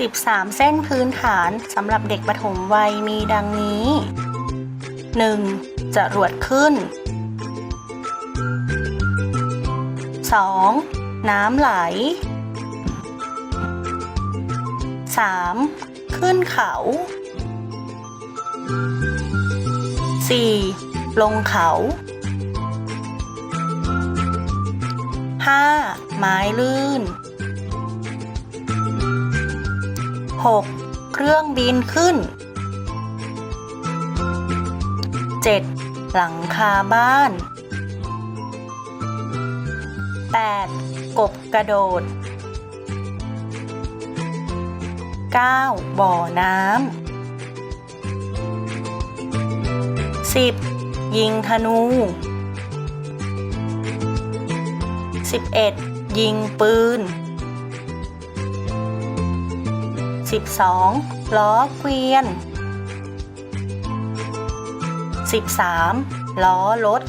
13 เส้นพื้นฐานสำหรับเด็กปฐมวัยมีดังนี้ 1. จะรวดขึ้น 2. น้ำไหล 3. ขึ้นเขา 4. ลงเขา 5. ไม้ลื่น 6. เครื่องบินขึ้น 7. หลังคาบ้าน 8. กบกระโดด 9. บ่อน้ำ 10. ยิงธนู 11. ยิงปืน 12. ล้อเกวียน 13. ล้อรถ